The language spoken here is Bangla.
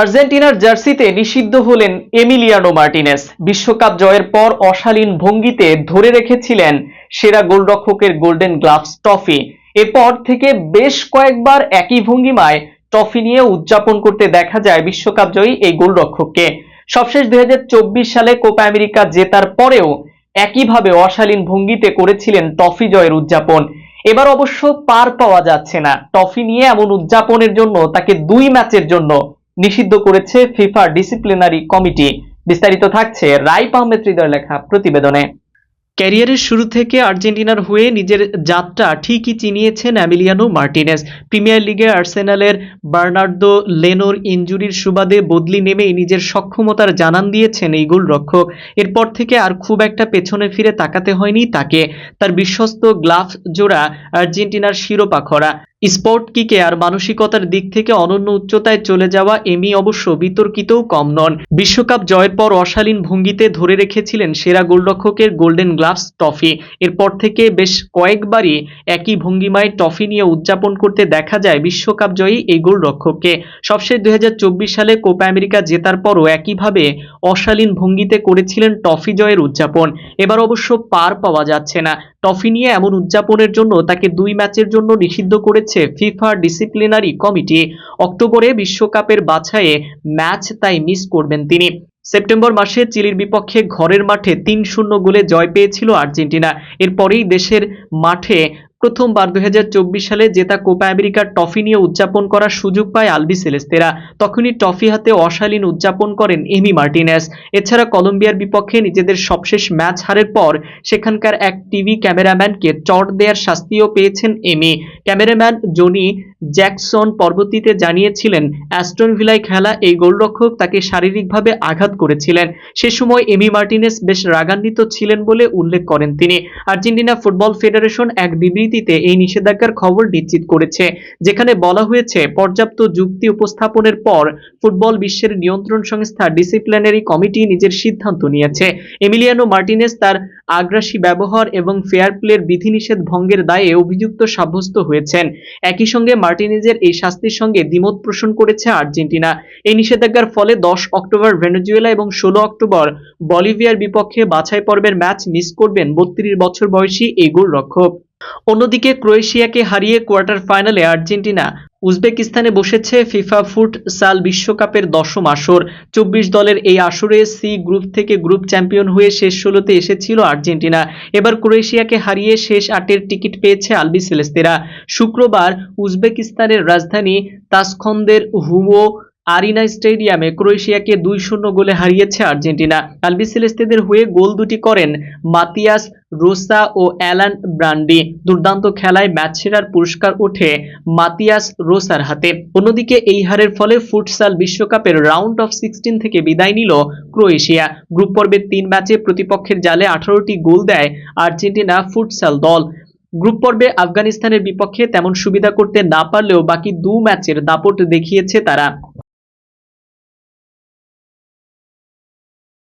আর্জেন্টিনার জার্সিতে নিষিদ্ধ হলেন এমিলিয়ানো মার্টিনেস। বিশ্বকাপ জয়ের পর অশালীন ভঙ্গিতে ধরে রেখেছিলেন সেরা গোলরক্ষকের গোল্ডেন গ্লাভস ট্রফি এরপর থেকে বেশ কয়েকবার একই ভঙ্গিমায় ট্রফি নিয়ে উদযাপন করতে দেখা যায় বিশ্বকাপ জয়ী এই গোলরক্ষককে। সবশেষ দু হাজার চব্বিশ সালে কোপা আমেরিকা জেতার পরেও একইভাবে অশালীন ভঙ্গিতে করেছিলেন ট্রফি জয়ের উদযাপন। এবার অবশ্য পার পাওয়া যাচ্ছে না। ট্রফি নিয়ে এমন উদযাপনের জন্য তাকে দুই ম্যাচের জন্য নিষিদ্ধ করেছে ফিফা ডিসিপ্লিনারি কমিটি। বিস্তারিত থাকছে রাইপ আহমেদ লেখা প্রতিবেদনে। ক্যারিয়ারের শুরু থেকে আর্জেন্টিনার হয়ে নিজের যাত্রা ঠিকই চিনিয়েছেন অ্যামিলিয়ানো মার্টিনেস। প্রিমিয়ার লিগে আর্সেনালের বার্নার্দো লেনোর ইনজুরির সুবাদে বদলি নেমেই নিজের সক্ষমতার জানান দিয়েছেন এই গোলরক্ষক। এরপর থেকে আর খুব একটা পেছনে ফিরে তাকাতে হয়নি তাকে। তার বিশ্বস্ত গ্লাভস জোড়া আর্জেন্টিনার শিরোপা খরা। স্পোর্ট কিকে আর মানসিকতার দিক থেকে অনন্য উচ্চতায় চলে যাওয়া এমি অবশ্য বিতর্কিতও কম নন। বিশ্বকাপ জয়ের পর অশালীন ভঙ্গিতে ধরে রেখেছিলেন সেরা গোলরক্ষকের গোল্ডেন গ্লাভস ট্রফি এরপর থেকে বেশ কয়েকবারই একই ভঙ্গিমায় ট্রফি নিয়ে উদযাপন করতে দেখা যায় বিশ্বকাপ জয়ী এই গোলরক্ষককে। সবশেষ দু হাজার চব্বিশ সালে কোপা আমেরিকা জেতার পরও একইভাবে অশালীন ভঙ্গিতে করেছিলেন ট্রফি জয়ের উদযাপন। এবার অবশ্য পার পাওয়া যাচ্ছে না। ট্রফি নিয়ে এমন উদযাপনের জন্য তাকে দুই ম্যাচের জন্য নিষিদ্ধ করেছে ফিফা ডিসিপ্লিনারি কমিটি। অক্টোবরে বিশ্বকাপের বাছাইয়ে ম্যাচ তাই মিস করবেন তিনি। সেপ্টেম্বর মাসে চিলির বিপক্ষে ঘরের মাঠে তিন শূন্য গোলে জয় পেয়েছিল আর্জেন্টিনা। এরপরেই দেশের মাঠে প্রথমবার দু হাজার চব্বিশ সালে জেতা কোপা আমেরিকার ট্রফি নিয়ে উদযাপন করার সুযোগ পায় আলবি সেলেস্তেরা। তখনই ট্রফি হাতে অশালীন উদযাপন করেন এমি মার্টিনেস। এছাড়া কলম্বিয়ার বিপক্ষে নিজেদের সবশেষ ম্যাচ হারের পর সেখানকার এক টিভি ক্যামেরাম্যানকে চট দেওয়ার শাস্তিও পেয়েছেন এমি। ক্যামেরাম্যান জনি জ্যাকসন পরবর্তীতে জানিয়েছিলেন, অ্যাস্টন ভিলায় খেলা এই গোলরক্ষক তাকে শারীরিকভাবে আঘাত করেছিলেন। সে সময় এমি মার্টিনেস বেশ রাগান্বিত ছিলেন বলে উল্লেখ করেন তিনি। আর্জেন্টিনা ফুটবল ফেডারেশন এক বিবৃতিতে এই নিষেধাজ্ঞার খবর নিশ্চিত করেছে, যেখানে বলা হয়েছে, পর্যাপ্ত যুক্তি উপস্থাপনের পর ফুটবল বিশ্বের নিয়ন্ত্রণ সংস্থা ডিসিপ্লিনারি কমিটি নিজের সিদ্ধান্ত নিয়েছে। এমিলিয়ানো মার্টিনেস তার আগ্রাসী ব্যবহার এবং ফেয়ার প্লের বিধিনিষেধ ভঙ্গের দায়ে অভিযুক্ত সাব্যস্ত হয়েছেন। একই সঙ্গে মার্টিনেজের এই শাস্তির সঙ্গে দ্বিমত পোষণ করেছে আর্জেন্টিনা। এই নিষেধাজ্ঞার ফলে দশ অক্টোবর ভেনেজুয়েলা এবং ষোলো অক্টোবর বলিভিয়ার বিপক্ষে বাছাই পর্বের ম্যাচ মিস করবেন বত্রিশ বছর বয়সী এই গোলরক্ষক অন্যদিকে ক্রোয়েশিয়াকে হারিয়ে কোয়ার্টার ফাইনালে আর্জেন্টিনা উজবেকিস্তানে বসেছে ফিফা ফুট সাল বিশ্বকাপের দশম আসর। চব্বিশ দলের এই আসরে সি গ্রুপ থেকে গ্রুপ চ্যাম্পিয়ন হয়ে শেষ ষোলোতে এসেছিল আর্জেন্টিনা। এবার ক্রোয়েশিয়াকে হারিয়ে শেষ আটের টিকিট পেয়েছে আলবি সেলেস্তেরা। শুক্রবার উজবেকিস্তানের রাজধানী তাসখন্দের হুমো আরিনা স্টেডিয়ামে ক্রোয়েশিয়াকে দুই শূন্য গোলে হারিয়েছে আর্জেন্টিনা। আলবি সেলেস্তেদের হয়ে গোল দুটি করেন মাতিয়াস রোসা ও অ্যালান ব্রান্ডি। দুর্দান্ত খেলায় ম্যাচ সেরার পুরস্কার ওঠে মাতিয়াস রোসার হাতে। অন্যদিকে এই হারের ফলে ফুটসাল বিশ্বকাপের রাউন্ড অফ সিক্সটিন থেকে বিদায় নিল ক্রোয়েশিয়া। গ্রুপ পর্বের তিন ম্যাচে প্রতিপক্ষের জালে আঠারোটি গোল দেয় আর্জেন্টিনা ফুটসাল দল। গ্রুপ পর্বে আফগানিস্তানের বিপক্ষে তেমন সুবিধা করতে না পারলেও বাকি দু ম্যাচের দাপট দেখিয়েছে তারা।